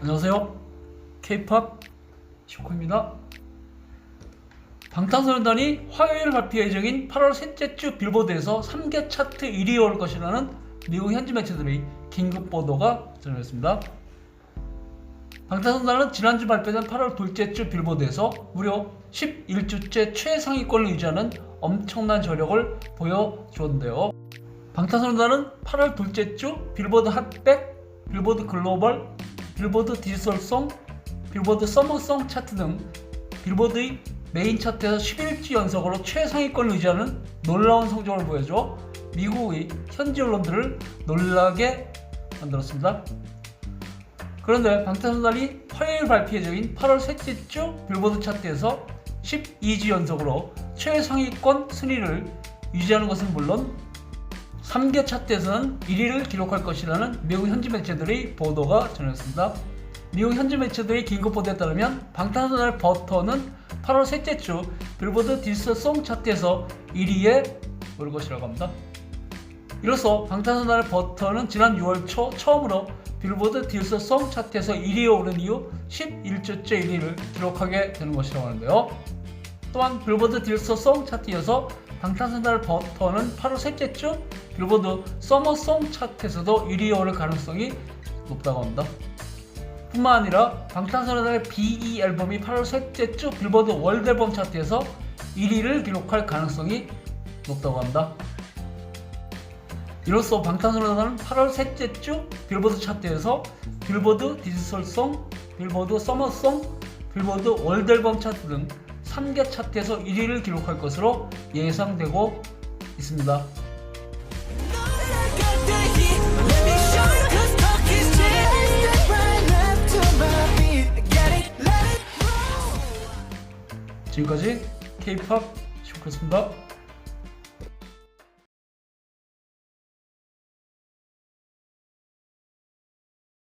안녕하세요. K-팝 쇼코입니다. 방탄소년단이 화요일 발표 예정인 8월 셋째 주 빌보드에서 3개 차트 1위에 올 것이라는 미국 현지 매체들의 긴급 보도가 전해졌습니다. 방탄소년단은 지난주 발표된 8월 둘째 주 빌보드에서 무려 11주째 최상위권을 유지하는 엄청난 저력을 보여주었는데요. 방탄소년단은 8월 둘째 주 빌보드 핫백, 빌보드 글로벌, 빌보드 디지털송, 빌보드 서머송 차트 등 빌보드의 메인 차트에서 11주 연속으로 최상위권을 유지하는 놀라운 성적을 보여줘 미국의 현지 언론들을 놀라게 만들었습니다. 그런데 방탄소년단이 화요일 발표 예정인 8월 셋째 주 빌보드 차트에서 12주 연속으로 최상위권 순위를 유지하는 것은 물론 3개 차트에서는 1위를 기록할 것이라는 미국 현지 매체들의 보도가 전해졌습니다. 미국 현지 매체들의 긴급 보도에 따르면 방탄소년단의 버터는 8월 셋째 주 빌보드 디지털 송 차트에서 1위에 오를 것이라고 합니다. 이로써 방탄소년단의 버터는 지난 6월 초 처음으로 빌보드 디지털 송 차트에서 1위에 오른 이후 11주째 1위를 기록하게 되는 것이라고 하는데요. 또한 빌보드 디지털 송 차트에서 방탄소년단의 버터는 8월 셋째 주 빌보드 서머송 차트에서도 1위에 오를 가능성이 높다고 합니다. 뿐만 아니라 방탄소년단의 BE 앨범이 8월 셋째 주 빌보드 월드 앨범 차트에서 1위를 기록할 가능성이 높다고 합니다. 이로써 방탄소년단은 8월 셋째 주 빌보드 차트에서 빌보드 디지털송, 빌보드 서머송, 빌보드 월드 앨범 차트 등 3개 차트에서 1위를 기록할 것으로 예상되고 있습니다. 지금까지 K-팝 쇼크였습니다.